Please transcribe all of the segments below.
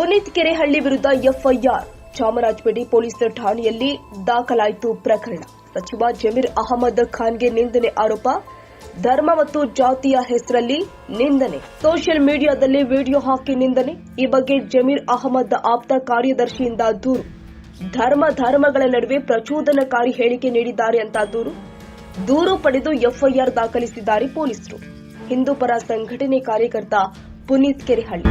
ಪುನೀತ್ ಕೆರೆಹಳ್ಳಿ ವಿರುದ್ಧ ಎಫ್ಐಆರ್. ಚಾಮರಾಜಪೇಟೆ ಪೊಲೀಸರ ಠಾಣೆಯಲ್ಲಿ ದಾಖಲಾಯಿತು ಪ್ರಕರಣ. ಸಚಿವ ಜಮೀರ್ ಅಹಮದ್ ಖಾನ್ಗೆ ನಿಂದನೆ ಆರೋಪ. ಧರ್ಮ ಮತ್ತು ಜಾತಿಯ ಹೆಸರಲ್ಲಿ ನಿಂದನೆ. ಸೋಷಿಯಲ್ ಮೀಡಿಯಾದಲ್ಲಿ ವಿಡಿಯೋ ಹಾಕಿ ನಿಂದನೆ. ಈ ಬಗ್ಗೆ ಜಮೀರ್ ಅಹಮದ್ ಆಪ್ತ ಕಾರ್ಯದರ್ಶಿಯಿಂದ ದೂರು. ಧರ್ಮ ಧರ್ಮಗಳ ನಡುವೆ ಪ್ರಚೋದನಕಾರಿ ಹೇಳಿಕೆ ನೀಡಿದ್ದಾರೆ ಅಂತ ದೂರು. ದೂರು ಪಡೆದು ಎಫ್ಐಆರ್ ದಾಖಲಿಸಿದ್ದಾರೆ ಪೊಲೀಸರು. ಹಿಂದೂ ಪರ ಸಂಘಟನೆ ಕಾರ್ಯಕರ್ತ ಪುನೀತ್ ಕೆರೆಹಳ್ಳಿ.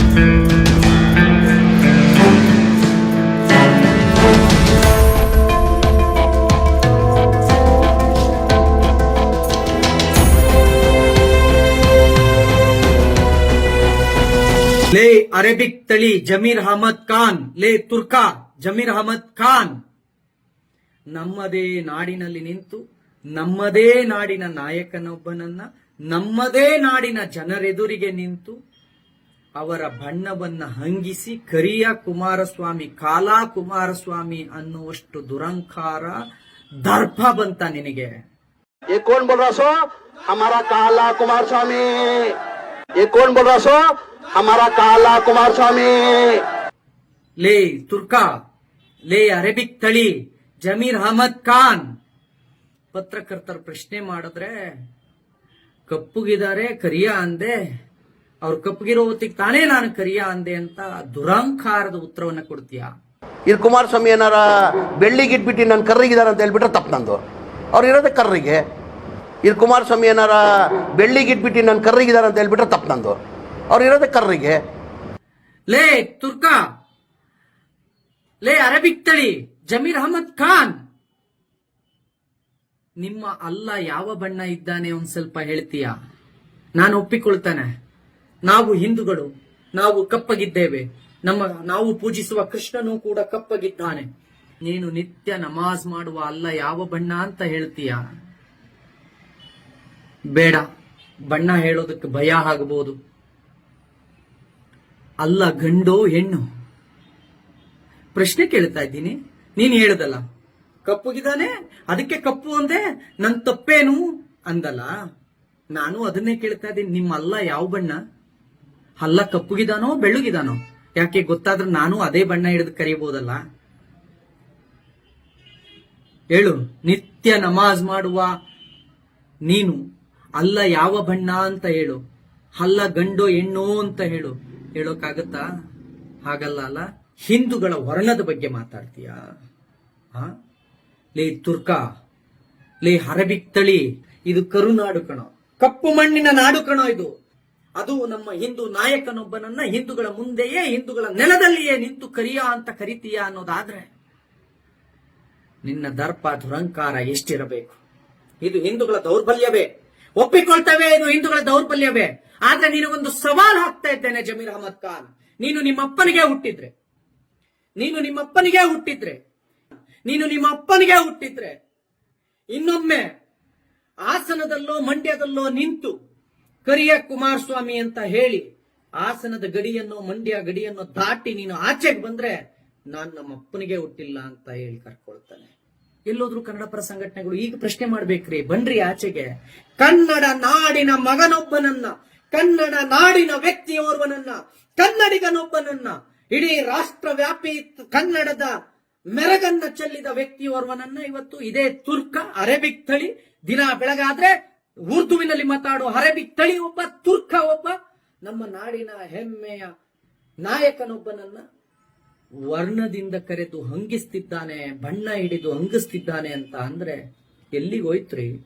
ಲೇ ಅರೇಬಿಕ್ ತಳಿ ಜಮೀರ್ ಅಹಮದ್ ಖಾನ್, ಲೇ ತುರ್ಕಾ, ಜಮೀರ್ ಅಹಮದ್ ಖಾನ್. ನಮ್ಮದೇ ನಾಡಿನಲ್ಲಿ ನಿಂತು, ನಮ್ಮದೇ ನಾಡಿನ ನಾಯಕನೊಬ್ಬನನ್ನ, ನಮ್ಮದೇ ನಾಡಿನ ಜನರೆದುರಿಗೆ ನಿಂತು, ಅವರ ಬಣ್ಣವನ್ನ ಹಂಗಿಸಿ ಕರಿಯ ಕುಮಾರಸ್ವಾಮಿ, ಕಾಲಾ ಕುಮಾರಸ್ವಾಮಿ ಅನ್ನುವಷ್ಟು ದುರಂಕಾರ, ದರ್ಪ ಬಂತ ನಿನಗೆ. ಏನ್ ಬೋಲ್ ಸೋ ಹಮಾರ ಕಾಲಾ ಕುಮಾರಸ್ವಾಮಿ. ಏ ಬೋಲ್ ಸೋ ಹಮಾರ ಕಾಲ ಕುಮಾರಸ್ವಾಮಿ ಲೇ ತುರ್ಕಾ ಲೇ ಅರೇಬಿಕ್ ತಳಿ ಜಮೀರ್ ಅಹಮದ್ ಖಾನ್ ಪತ್ರಕರ್ತರ ಪ್ರಶ್ನೆ ಮಾಡಿದ್ರೆ ಕಪ್ಪುಗಿದಾರೆ ಕರಿಯ ಅಂದೆ. ಅವ್ರ ಕಪ್ಪಗಿರೋ ಹೊತ್ತಿಗೆ ತಾನೇ ನಾನು ಕರಿಯ ಅಂದೆ ಅಂತ ದುರಂಕಾರದ ಉತ್ತರವನ್ನ ಕೊಡ್ತೀಯ? ಇದು ಕುಮಾರಸ್ವಾಮಿ ಏನಾರ ಬೆಳ್ಳಿಗೆ ಇಟ್ಬಿಟ್ಟು ನಾನು ಕರ್ರಿಗಿದಾರ ಅಂತ ಹೇಳ್ಬಿಟ್ರೆ ತಪ್ಪು ನಂದು. ಅವ್ರು ಇರೋದೇ ಕರ್ರಿಗೆ. ಇದು ಕುಮಾರಸ್ವಾಮಿ ಏನಾರ ಬೆಳ್ಳಿಗೆ ಇಟ್ಬಿಟ್ಟು ನಾನು ಕರ್ರಿಗಿದಾರ ಅಂತ ಹೇಳ್ಬಿಟ್ರೆ ತಪ್ಪು ನಂದು. ಅವ್ರು ಇರೋದೇ ಕರ್ರಿಗೆ. ಲೇ, ತುರ್ಕ. ಲೇ, ಅರಬಿಕ್ ತಳಿ, ಜಮೀರ್ ಅಹಮದ್ ಖಾನ್. ನಿಮ್ಮ ಅಲ್ಲ ಯಾವ ಬಣ್ಣ ಇದ್ದಾನೆ ಒಂದ್ ಸ್ವಲ್ಪ ಹೇಳ್ತೀಯ? ನಾನು ಒಪ್ಪಿಕೊಳ್ತಾನೆ. ನಾವು ಹಿಂದೂಗಳು, ನಾವು ಕಪ್ಪಗಿದ್ದೇವೆ. ನಮ್ಮ, ನಾವು ಪೂಜಿಸುವ ಕೃಷ್ಣನೂ ಕೂಡ ಕಪ್ಪಗಿದ್ದಾನೆ. ನೀನು ನಿತ್ಯ ನಮಾಜ್ ಮಾಡುವ ಅಲ್ಲ ಯಾವ ಬಣ್ಣ ಅಂತ ಹೇಳ್ತೀಯ? ಬೇಡ. ಬಣ್ಣ ಹೇಳೋದಕ್ಕೆ ಭಯ ಆಗಬಹುದು ಅಲ್ಲ ಗಂಡೋ ಹೆಣ್ಣು. ಪ್ರಶ್ನೆ ಕೇಳ್ತಾ ಇದ್ದೀನಿ. ನೀನು ಹೇಳದಲ್ಲ. ಕಪ್ಪುಗಿದಾನೆ ಅದಕ್ಕೆ ಕಪ್ಪು ಅಂದೆ, ನನ್ ತಪ್ಪೇನು ಅಂದಲ್ಲ. ನಾನು ಅದನ್ನೇ ಕೇಳ್ತಾ ಇದ್ದೀನಿ. ನಿಮ್ಮ ಅಲ್ಲ ಯಾವ ಬಣ್ಣ? ಅಲ್ಲ ಕಪ್ಪುಗಿದಾನೋ ಬೆಳ್ಳುಗಿದಾನೋ ಯಾಕೆ ಗೊತ್ತಾದ್ರೆ ನಾನು ಅದೇ ಬಣ್ಣ ಹಿಡಿದು ಕರೀಬಹುದಲ್ಲ ಹೇಳು. ನಿತ್ಯ ನಮಾಜ್ ಮಾಡುವ ನೀನು. ಅಲ್ಲ ಯಾವ ಬಣ್ಣ ಅಂತ ಹೇಳು. ಅಲ್ಲ ಗಂಡೋ ಹೆಣ್ಣೋ ಅಂತ ಹೇಳು. ಹೇಳೋಕ್ಕಾಗತ್ತಾ ಹಾಗಲ್ಲ ಅಲ್ಲ? ಹಿಂದೂಗಳ ವರ್ಣದ ಬಗ್ಗೆ ಮಾತಾಡ್ತೀಯಾ? ಲೇ ತುರ್ಕ, ಲೇ ಅರಬಿಕ್ ತಳಿ, ಇದು ಕರುನಾಡು ಕಣೋ. ಕಪ್ಪು ಮಣ್ಣಿನ ನಾಡು ಕಣೋ ಇದು. ಅದು ನಮ್ಮ ಹಿಂದೂ ನಾಯಕನೊಬ್ಬನನ್ನ ಹಿಂದೂಗಳ ಮುಂದೆಯೇ, ಹಿಂದೂಗಳ ನೆಲದಲ್ಲಿಯೇ ನಿಂತು ಕರಿಯ ಅಂತ ಕರಿತೀಯ ಅನ್ನೋದಾದ್ರೆ, ನಿನ್ನ ದರ್ಪ ದುರಂಕಾರ ಎಷ್ಟಿರಬೇಕು? ಇದು ಹಿಂದೂಗಳ ದೌರ್ಬಲ್ಯವೇ? ಒಪ್ಪಿಕೊಳ್ತೇವೆ ಇದು ಹಿಂದೂಗಳ ದೌರ್ಬಲ್ಯವೇ. ಆದ್ರೆ ನಿನಗೊಂದು ಸವಾಲ್ ಹಾಕ್ತಾ ಇದ್ದೇನೆ ಜಮೀರ್ ಅಹಮದ್ ಖಾನ್. ನೀನು ನಿಮ್ಮಪ್ಪನಿಗೆ ಹುಟ್ಟಿದ್ರೆ. ನೀನು ನಿಮ್ಮಪ್ಪನಿಗೆ ಹುಟ್ಟಿದ್ರೆ. ನೀನು ನಿಮ್ಮಪ್ಪನಿಗೆ ಹುಟ್ಟಿದ್ರೆ. ಇನ್ನೊಮ್ಮೆ ಆಸನದಲ್ಲೋ ಮಂಡ್ಯದಲ್ಲೋ ನಿಂತು ಕರಿಯ ಕುಮಾರಸ್ವಾಮಿ ಅಂತ ಹೇಳಿ ಆಸನದ ಗಡಿಯನ್ನು ಮಂಡ್ಯ ಗಡಿಯನ್ನು ದಾಟಿ ನೀನು ಆಚೆಗೆ ಬಂದ್ರೆ ನಾನು ನಮ್ಮ ಅಪ್ಪನಿಗೆ ಹುಟ್ಟಿಲ್ಲ ಅಂತ ಹೇಳಿ ಕರ್ಕೊಳ್ತಾನೆ. ಎಲ್ಲೋದ್ರು ಕನ್ನಡ ಪರ ಸಂಘಟನೆಗಳು ಈಗ ಪ್ರಶ್ನೆ ಮಾಡ್ಬೇಕ್ರಿ. ಬನ್ರಿ ಆಚೆಗೆ. ಕನ್ನಡ ನಾಡಿನ ಮಗನೊಬ್ಬನನ್ನ, ಕನ್ನಡ ನಾಡಿನ ವ್ಯಕ್ತಿಯೋರ್ವನನ್ನ, ಕನ್ನಡಿಗನೊಬ್ಬನನ್ನ, ಇಡೀ ರಾಷ್ಟ್ರವ್ಯಾಪಿ ಕನ್ನಡದ ಮೆರಗನ್ನ ಚೆಲ್ಲಿದ ವ್ಯಕ್ತಿಯೋರ್ವನನ್ನ ಇವತ್ತು ಇದೇ ತುರ್ಕ, ಅರೇಬಿಕ್ ತಳಿ. ದಿನ ಬೆಳಗಾದ್ರೆ ಉರ್ದುವಿನಲ್ಲಿ ಮಾತಾಡುವ ಅರೇಬಿಕ್ ತಳಿ ಒಬ್ಬ, ತುರ್ಕ ಒಬ್ಬ, ನಮ್ಮ ನಾಡಿನ ಹೆಮ್ಮೆಯ ನಾಯಕನೊಬ್ಬನನ್ನ ವರ್ಣದಿಂದ ಕರೆದು ಹಂಗಿಸ್ತಿದ್ದಾನೆ, ಬಣ್ಣ ಹಿಡಿದು ಹಂಗಿಸ್ತಿದ್ದಾನೆ ಅಂತ ಅಂದ್ರೆ ಎಲ್ಲಿಗೋಯ್ತ್ರಿ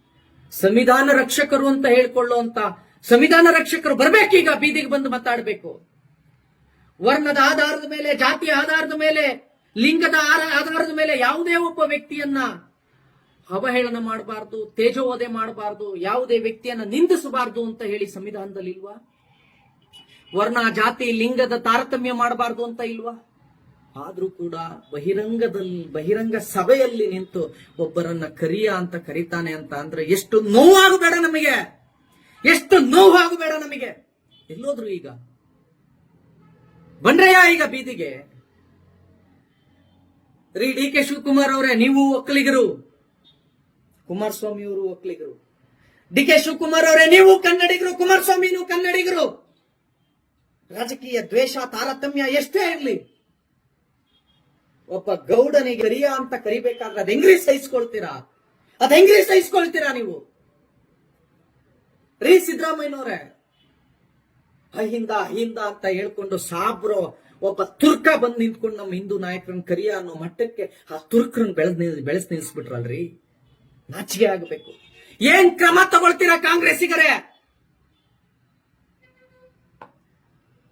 ಸಂವಿಧಾನ ರಕ್ಷಕರು ಅಂತ ಹೇಳ್ಕೊಳ್ಳುವಂತ ಸಂವಿಧಾನ ರಕ್ಷಕರು ಬರ್ಬೇಕೀಗ ಬೀದಿಗೆ ಬಂದು ಮಾತಾಡಬೇಕು. ವರ್ಣದ ಆಧಾರದ ಮೇಲೆ, ಜಾತಿಯ ಆಧಾರದ ಮೇಲೆ, ಲಿಂಗದ ಆಧಾರದ ಮೇಲೆ ಯಾವುದೇ ಒಬ್ಬ ವ್ಯಕ್ತಿಯನ್ನ ಅವಹೇಳನ ಮಾಡಬಾರ್ದು, ತೇಜೋವಧೆ ಮಾಡಬಾರ್ದು, ಯಾವುದೇ ವ್ಯಕ್ತಿಯನ್ನ ನಿಂದಿಸಬಾರ್ದು ಅಂತ ಹೇಳಿ ಸಂವಿಧಾನದಲ್ಲಿ ಇಲ್ವಾ ವರ್ಣ, ಜಾತಿ, ಲಿಂಗದ ತಾರತಮ್ಯ ಮಾಡಬಾರ್ದು ಅಂತ ಇಲ್ವಾ? ಆದ್ರೂ ಕೂಡ ಬಹಿರಂಗದಲ್ಲಿ ಬಹಿರಂಗ ಸಭೆಯಲ್ಲಿ ನಿಂತು ಒಬ್ಬರನ್ನ ಕರಿಯ ಅಂತ ಕರೀತಾನೆ ಅಂತ ಅಂದ್ರೆ ಎಷ್ಟು ನೋವಾಗಬೇಡ ನಮಗೆ. ಎಷ್ಟು ನೋವಾಗಬೇಡ ನಮಗೆ. ಎಲ್ಲೋದ್ರು ಈಗ. ಬಂದ್ರಯ್ಯ ಈಗ ಬೀದಿಗೆ? ರೀ, ಡಿ ಕೆ ಶಿವಕುಮಾರ್ ಅವರೇ, ನೀವು ಒಕ್ಕಲಿಗರು. ಕುಮಾರಸ್ವಾಮಿ ಅವರು ಒಕ್ಕಲಿಗರು. ಡಿ ಕೆ ಶಿವಕುಮಾರ್ ಅವರೇ, ನೀವು ಕನ್ನಡಿಗರು, ಕುಮಾರಸ್ವಾಮಿನೂ ಕನ್ನಡಿಗರು. ರಾಜಕೀಯ ದ್ವೇಷ, ತಾರತಮ್ಯ ಎಷ್ಟೇ ಇರಲಿ. ಒಬ್ಬ ಗೌಡನಿಗೆ ಕರಿಯ ಅಂತ ಕರಿಬೇಕಾದ್ರೆ ಅದ್ ಹೆಂಗ್ರಿ ಸಹಿಸ್ಕೊಳ್ತೀರಾ? ಅದ್ ಹೆಂಗ್ರಿ ಸಹಿಸ್ಕೊಳ್ತೀರಾ ನೀವು? ರೀ ಸಿದ್ದರಾಮಯ್ಯನವ್ರೆ, ಅಹಿಂದ ಅಹಿಂದ ಅಂತ ಹೇಳ್ಕೊಂಡು ಸಾಬ್ರೋ ಒಬ್ಬ ತುರ್ಕ ಬಂದ್ ನಿಂತ್ಕೊಂಡು ನಮ್ಮ ಹಿಂದೂ ನಾಯಕರನ್ನ ಕರಿಯ ಅನ್ನೋ ಮಟ್ಟಕ್ಕೆ ಆ ತುರ್ಕರನ್ನ ಬೆಳೆದ್ ಬೆಳೆಸ್ ನಿಲ್ಸ್ಬಿಟ್ರಲ್ರಿ? ನಾಚಿಗೆ ಆಗಬೇಕು. ಏನ್ ಕ್ರಮ ತಗೊಳ್ತೀರಾ ಕಾಂಗ್ರೆಸ್ಸಿಗರೇ?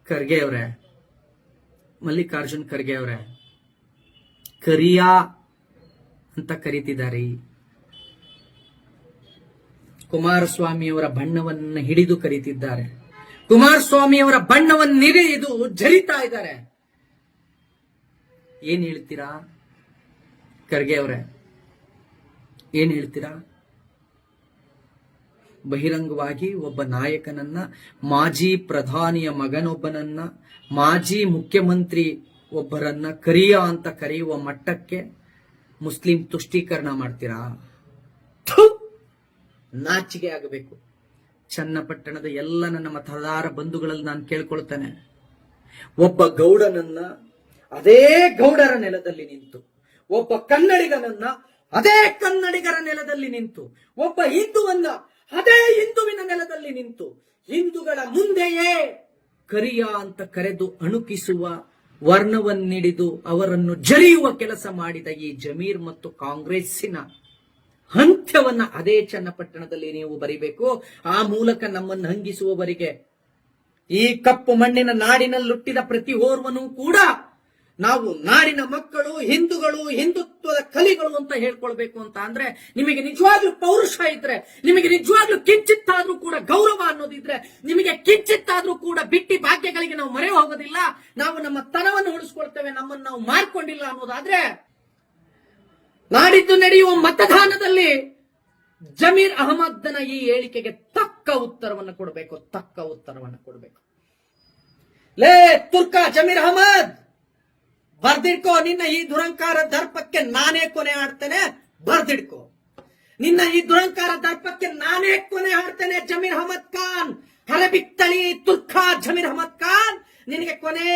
ಖರ್ಗೆ ಅವರೇ, ಮಲ್ಲಿಕಾರ್ಜುನ್ ಖರ್ಗೆ ಅವರೇ ಕರಿಯಾ ಅಂತ ಕರೀತಿದ್ದಾರೆ. ಕುಮಾರಸ್ವಾಮಿಯವರ ಬಣ್ಣವನ್ನು ಹಿಡಿದು ಕರೀತಿದ್ದಾರೆ. ಕುಮಾರಸ್ವಾಮಿಯವರ ಬಣ್ಣವನ್ನು ಹಿಡಿದು ಜರಿತಾ ಇದ್ದಾರೆ. ಏನ್ ಹೇಳ್ತೀರಾ? ಖರ್ಗೆ ಅವರೇ, ಏನ್ ಹೇಳ್ತೀರಾ? ಬಹಿರಂಗವಾಗಿ ಒಬ್ಬ ನಾಯಕನನ್ನ, ಮಾಜಿ ಪ್ರಧಾನಿಯ ಮಗನೊಬ್ಬನನ್ನ, ಮಾಜಿ ಮುಖ್ಯಮಂತ್ರಿ ಒಬ್ಬರನ್ನ ಕರಿಯ ಅಂತ ಕರೆಯುವ ಮಟ್ಟಕ್ಕೆ ಮುಸ್ಲಿಂ ತುಷ್ಟೀಕರಣ ಮಾಡ್ತೀರಾ? ನಾಚಿಗೆ ಆಗಬೇಕು. ಚನ್ನಪಟ್ಟಣದ ಎಲ್ಲ ನನ್ನ ಮತದಾರ ಬಂಧುಗಳಲ್ಲಿ ನಾನು ಕೇಳ್ಕೊಳ್ತೇನೆ. ಒಬ್ಬ ಗೌಡನನ್ನ ಅದೇ ಗೌಡರ ನೆಲದಲ್ಲಿ ನಿಂತು, ಒಬ್ಬ ಕನ್ನಡಿಗನನ್ನ ಅದೇ ಕನ್ನಡಿಗರ ನೆಲದಲ್ಲಿ ನಿಂತು, ಒಬ್ಬ ಹಿಂದುವನ್ನ ಅದೇ ಹಿಂದುವಿನ ನೆಲದಲ್ಲಿ ನಿಂತು, ಹಿಂದೂಗಳ ಮುಂದೆಯೇ ಕರಿಯ ಅಂತ ಕರೆದು ಅಣುಕಿಸುವ ವರ್ಣವನ್ನಿಡಿದು ಅವರನ್ನು ಜರಿಯುವ ಕೆಲಸ ಮಾಡಿದ ಈ ಜಮೀರ್ ಮತ್ತು ಕಾಂಗ್ರೆಸ್ಸಿನ ಅಂತ್ಯವನ್ನ ಅದೇ ಚನ್ನಪಟ್ಟಣದಲ್ಲಿ ನೀವು ಬರಿಬೇಕು. ಆ ಮೂಲಕ ನಮ್ಮನ್ನು ಹಂಗಿಸುವವರಿಗೆ ಈ ಕಪ್ಪು ಮಣ್ಣಿನ ನಾಡಿನಲ್ಲುಟ್ಟಿದ ಪ್ರತಿ ಓರ್ವನೂ ಕೂಡ ನಾವು ನಾಡಿನ ಮಕ್ಕಳು, ಹಿಂದೂಗಳು, ಹಿಂದುತ್ವದ ಕಲಿಗಳು ಅಂತ ಹೇಳ್ಕೊಳ್ಬೇಕು ಅಂತ ಅಂದ್ರೆ ನಿಮಗೆ ನಿಜವಾಗ್ಲೂ ಪೌರುಷ ಇದ್ರೆ, ನಿಮಗೆ ನಿಜವಾಗ್ಲೂ ಕಿಂಚಿತ್ತಾದ್ರೂ ಕೂಡ ಗೌರವ ಅನ್ನೋದಿದ್ರೆ, ನಿಮಗೆ ಕಿಂಚಿತ್ತಾದ್ರೂ ಕೂಡ ಬಿಟ್ಟಿ ಭಾಗ್ಯಗಳಿಗೆ ನಾವು ಮರೆ ಹೋಗೋದಿಲ್ಲ. ನಾವು ನಮ್ಮ ತನವನ್ನು ಉಳಿಸ್ಕೊಳ್ತೇವೆ, ನಮ್ಮನ್ನು ನಾವು ಮಾರ್ಕೊಂಡಿಲ್ಲ ಅನ್ನೋದಾದ್ರೆ, ನಾಡಿದ್ದು ನಡೆಯುವ ಮತದಾನದಲ್ಲಿ ಜಮೀರ್ ಅಹಮದ್ನ ಈ ಹೇಳಿಕೆಗೆ ತಕ್ಕ ಉತ್ತರವನ್ನು ಕೊಡಬೇಕು, ತಕ್ಕ ಉತ್ತರವನ್ನು ಕೊಡಬೇಕು. ಲೇ ತುರ್ಕ, ಜಮೀರ್ ಅಹಮದ್! ಬರ್ದಿಡ್ಕೋ, ನಿನ್ನ ಈ ದುರಂಕಾರ ದರ್ಪಕ್ಕೆ ನಾನೇ ಕೊನೆ ಆಡ್ತೇನೆ ಬರ್ದಿಡ್ಕೋ. ನಿನ್ನ ಈ ದುರಂಕಾರ ದರ್ಪಕ್ಕೆ ನಾನೇ ಕೊನೆ ಆಡ್ತೇನೆ ಜಮೀರ್ ಅಹಮದ್ ಖಾನ್. ಹರಬಿತ್ತಳಿ ತುರ್ಖಾ ಜಮೀರ್ ಅಹಮದ್ ಖಾನ್ ನಿನಗೆ ಕೊನೆ